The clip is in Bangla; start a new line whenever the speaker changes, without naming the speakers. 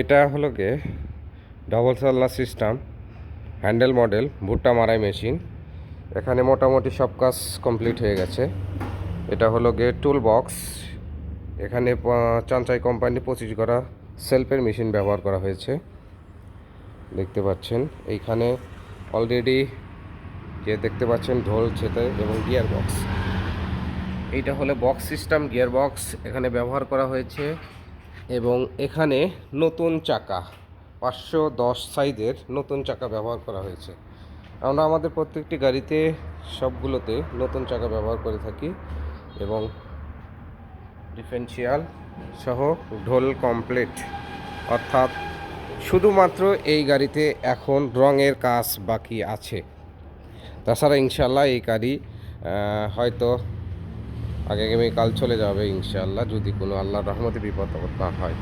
এটা হলো গিয়ে ডবল সাল্লা সিস্টেম হ্যান্ডেল মডেল ভুট্টা মারাই মেশিন এখানে মোটামুটি সব কাজ কমপ্লিট হয়ে গেছে। এটা হলো গিয়ে টুল বক্স এখানে চাঞ্চাই কোম্পানি পঁচিশ করা সেলফের মেশিন ব্যবহার করা হয়েছে। দেখতে পাচ্ছেন, এইখানে অলরেডি যে দেখতে পাচ্ছেন ঢোল, ছেতে এবং গিয়ার বক্স এইটা হলো বক্স সিস্টেম গিয়ার বক্স এখানে ব্যবহার করা হয়েছে। এবং এখানে নতুন চাকা, পাঁচশো দশ সাইজের নতুন চাকা ব্যবহার করা হয়েছে। আমরা আমাদের প্রত্যেকটি গাড়িতে সবগুলোতে নতুন চাকা ব্যবহার করে থাকি এবং ডিফেন্সিয়াল সহ ঢোল কমপ্লিট। অর্থাৎ শুধুমাত্র এই গাড়িতে এখন রঙের কাজ বাকি আছে। তাছাড়া ইনশাল্লাহ এই গাড়ি হয়তো আগামী কাল চলে যাবে ইনশাল্লাহ যদি কোনো আল্লাহর রহমতে বিপদ না হয়।